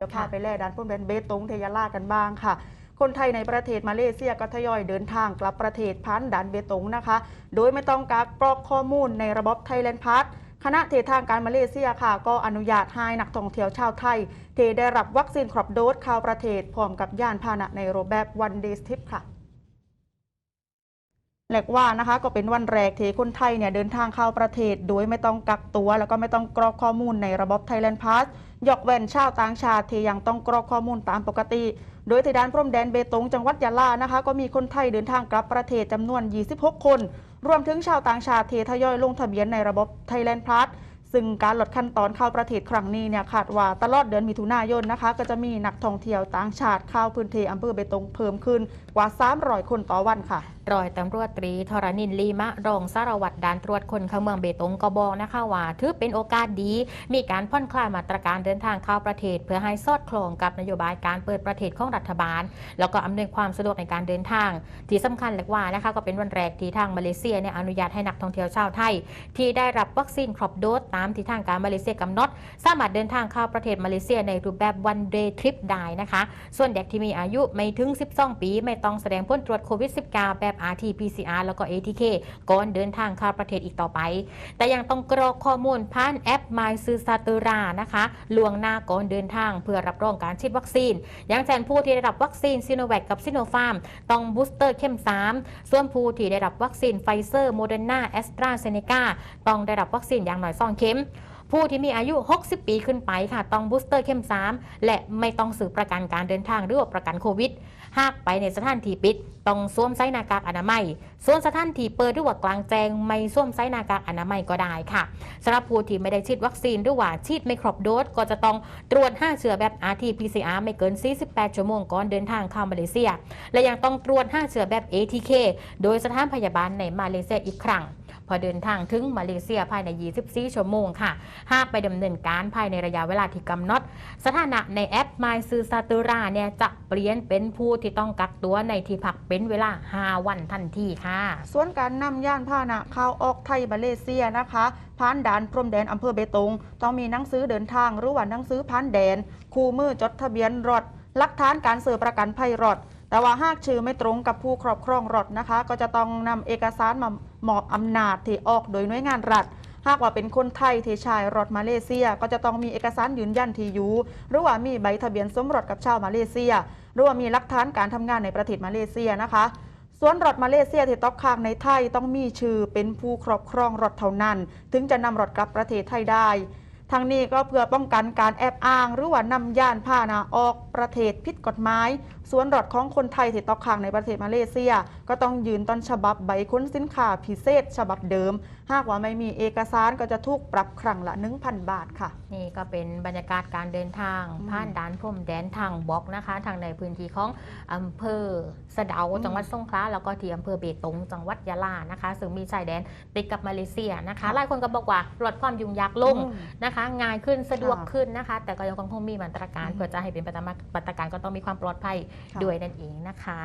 เดี๋ยวพาไปแล่ดันพุ่มแดนเบตงเทยาล่ากันบ้างค่ะ คนไทยในประเทศมาเลเซียก็ทยอยเดินทางกลับประเทศผ่านด่านเบตงนะคะ โดยไม่ต้องกักกรอกข้อมูลในระบบไทยแลนด์พาสคณะเททางการมาเลเซียค่ะ ก็อนุญาตให้นักท่องเที่ยวชาวไทย เทได้รับวัคซีนครบโดสเข้าประเทศพร้อมกับยานพาหนะในรูปแบบวันเดย์ทริปค่ะ แหลกว่านะคะก็เป็นวันแรกที่คนไทยเนี่ยเดินทางเข้าประเทศ โดยไม่ต้องกักตัว แล้วก็ไม่ต้องกรอกข้อมูลในระบบ Thailand Pass ยกเว้นชาวต่างชาติที่ยังต้องกรอกข้อมูลตามปกติ โดยที่ด้านพรมแดนเบตงจังหวัดยะลานะคะ ก็มีคนไทยเดินทางกลับประเทศจำนวน 26 คน รวมถึงชาวต่างชาติที่ทยอยลงทะเบียนในระบบ Thailand Pass ซึ่งการลดขั้นตอนเข้าประเทศครั้งนี้เนี่ยคาดว่าตลอดเดือนมิถุนายนนะคะ ก็จะมีนักท่องเที่ยวต่างชาติเข้าพื้นที่อำเภอเบตงเพิ่มขึ้นกว่า 300 คนต่อวันค่ะรอยตำรวจตรีธรณินลีมะรองสารวัตรด่านตรวจคนเข้าเมืองเบตงก็บอกนะคะว่าถือเป็นโอกาสดี มีการผ่อนคลายมาตรการเดินทางเข้าประเทศ เพื่อให้สอดคล้องกับนโยบายการเปิดประเทศของรัฐบาล แล้วก็อำนวยความสะดวกในการเดินทาง ที่สำคัญเล็กว่านะคะก็เป็นวันแรกที่ทางมาเลเซียเนี่ยอนุญาตให้นักท่องเที่ยวชาวไทย ที่ได้รับวัคซีนครบโดสตามที่ทางการมาเลเซียกำหนด สามารถเดินทางเข้าประเทศมาเลเซียในรูปแบบวันเดย์ทริปได้นะคะ ส่วนเด็กที่มีอายุไม่ถึง 12 ปี ไม่ต้องแสดงผลตรวจโควิด -19 แบบ RT-PCR แล้วก็ ATK ก่อนเดินทางเข้าประเทศอีกต่อไป แต่ยังต้องกรอกข้อมูลผ่านแอป My s u s a t u r a นะคะล่วงหน้าก่อนเดินทางเพื่อรับรองการฉีดวัคซีน อย่างเช่นผู้ที่ได้รับวัคซีนซิโนแวคกับซิโนฟาร์มต้องบูสเตอร์เข้ม 3 ส่วนผู้ที่ได้รับวัคซีนไฟเซอร์โมเดอร์นาแอสตราเซเนกาต้องได้รับวัคซีนอย่างน้อย2เขข็ม ผู้ที่มีอายุ 60 ปีขึ้นไปค่ะ ต้องบูสเตอร์เข้ม3 และไม่ต้องสืบประกันการเดินทางหรือว่าประกันโควิด หากไปในสถานที่ปิด ต้องสวมไซหน้ากากอนามัย ส่วนสถานที่เปิดหรือว่ากลางแจ้งไม่สวมไซหน้ากากอนามัยก็ได้ค่ะสำหรับผู้ที่ไม่ได้ฉีดวัคซีนหรือว่าฉีดไม่ครบโดสก็จะต้องตรวจ5เชื้อแบบ RT-PCR ไม่เกิน 48 ชั่วโมงก่อนเดินทางเข้ามาเลเซีย และยังต้องตรวจ5เชื้อแบบ ATK โดยสถานพยาบาลในมาเลเซียอีกครั้ง พอเดินทางถึงมาเลเซียภายใน 24 ชั่วโมงค่ะ หากไปดำเนินการภายในระยะเวลาที่กำหนด สถานะในแอป My s u s a t u r a เนี่ยจะเปลี่ยนเป็นผู้ที่ต้องกักตัวในที่พักเป็นเวลา 5 วันทันทีค่ะ ส่วนการนำย่านพาหนะเข้าออกไทยมาเลเซียนะคะผ่านด่านพรมแดนอำเภอเบตง ต้องมีหนังสือเดินทางหรือว่าหนังสือผ่านแดน คู่มือจดทะเบียนรถหลักฐานการเสือประกันภัยรถ แต่ว่าหากชื่อไม่ตรงกับผู้ครอบครองรถนะคะ ก็จะต้องนำเอกสารมามอบอำนาจที่ออกโดยหน่วยงานรัฐ หากว่าเป็นคนไทยที่ใช้รถมาเลเซีย ก็จะต้องมีเอกสารยืนยันที่อยู่หรือว่ามีใบทะเบียนสมรสกับชาวมาเลเซีย หรือว่ามีหลักฐานการทำงานในประเทศมาเลเซียนะคะส่วนรถมาเลเซียที่ตกค้างในไทยต้องมีชื่อเป็นผู้ครอบครองรถเท่านั้น ถึงจะนำรถกลับประเทศไทยได้ ทั้งนี้ก็เพื่อป้องกันการแอบอ้างหรือว่านำย่านพาหนะออกประเทศผิดกฎหมาย ส่วนรถของคนไทยที่ตกค้างในประเทศมาเลเซีย ก็ต้องยืนต้นฉบับใบค้นสินค้าพิเศษ ฉบับเดิม หากว่าไม่มีเอกสารก็จะถูกปรับครั้งละ 1,000 บาทค่ะ นี่ก็เป็นบรรยากาศการเดินทางอืมผ่านด่านพรมแดนทางบล็อกนะคะ ทางในพื้นที่ของอำเภอสะเดาอืมจังหวัดสงขลาแล้วก็ที่อำเภอเบตงจังหวัดยะลานะคะ ซึ่งมีชายแดนติดกับมาเลเซียนะคะหลายคนก็บอกว่าลดความยุ่งยากลงอืมนะคะง่ายขึ้นสะดวกค่ะขึ้นนะคะ แต่ก็ยังคงมีมาตรการอืมเพื่อจะให้เป็นไปตามมาตรการก็ต้องมีความปลอดภัยค่ะด้วยนั่นเองนะคะ